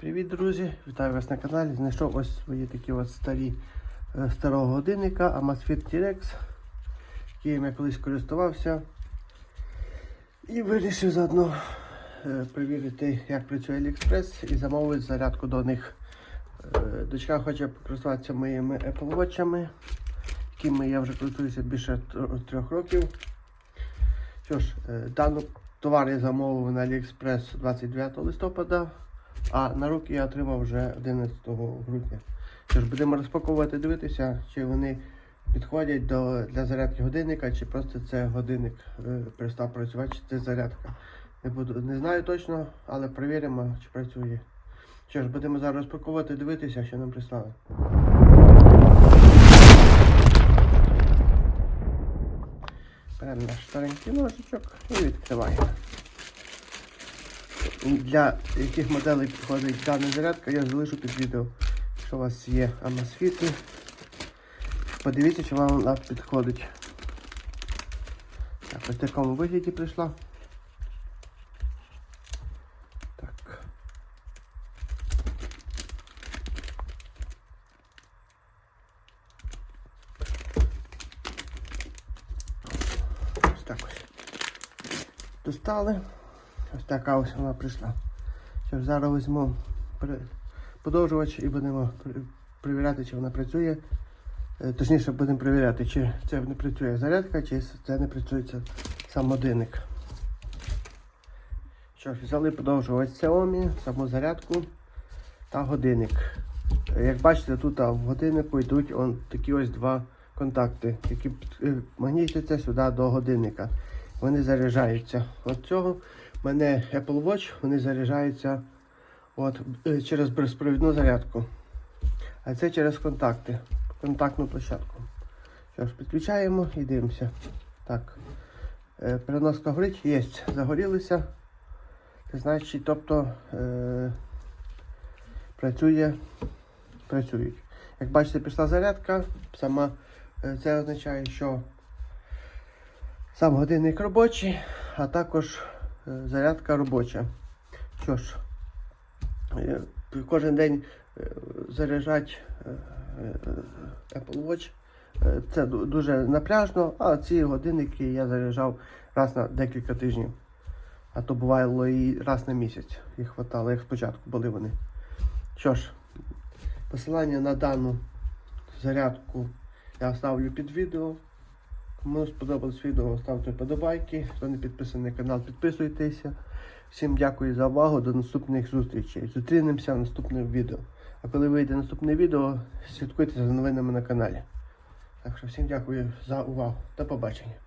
Привіт, друзі! Вітаю вас на каналі. Знайшов ось свої такі от старі е, старого годинника Amazfit T-Rex, яким я колись користувався. І вирішив заодно е, перевірити, як працює AliExpress і замовити зарядку до них. Е, Дочка хоче користуватися моїми Apple Watch'ами, якими я вже користуюся більше трьох років. Що ж, дану товар я замовив на AliExpress 29 листопада. А на руки я отримав вже 11 грудня. Тож будемо розпаковувати, дивитися, чи вони підходять до, для зарядки годинника, чи просто це годинник е, перестав працювати, чи це зарядка. Не, буду, не знаю точно, але перевіримо, чи працює. Що ж, будемо зараз розпаковувати, дивитися, що нам прислали. Беремо наш старенький ножичок і відкриваємо. Для яких моделей підходить дана зарядка, я залишу під відео. Якщо у вас є Amazfit, подивіться, чи вам вона підходить. Так, ось в такому вигляді прийшла. Так. Ось так ось. Достали. Ось така ось вона прийшла. Що зараз візьму подовжувач і будемо перевіряти, чи вона працює. Е, Точніше, будемо перевіряти, чи це не працює зарядка, чи це не працює сам годинник. Що ж, взяли подовжувач Xiaomi, саму зарядку та годинник. Е, Як бачите, тут в годиннику йдуть он, такі ось два контакти, які е, магнітяться сюди до годинника. Вони заряджаються. От цього в мене Apple Watch, вони заряджаються от, е, через безпровідну зарядку. А це через контакти, контактну площадку. Що ж, підключаємо і дивимося. Так. Е, переноска горить, є, загорілися. Це значить, тобто е, працює, працюють. Як бачите, пішла зарядка, сама е, це означає, що сам годинник робочий, а також зарядка робоча. Що ж, е, кожен день е, заряджати е, е, Apple Watch. е, Це дуже напряжно, а ці годинники я заряджав раз на декілька тижнів. А то бувало і раз на місяць. Їх хватало, як спочатку були вони. Що ж, посилання на дану зарядку я оставлю під відео. Кому сподобалось відео, ставте вподобайки. Хто не підписаний на канал, підписуйтеся. Всім дякую за увагу. До наступних зустрічей. Зустрінемося в наступному відео. А коли вийде наступне відео, слідкуйте за новинами на каналі. Так що всім дякую за увагу. До побачення.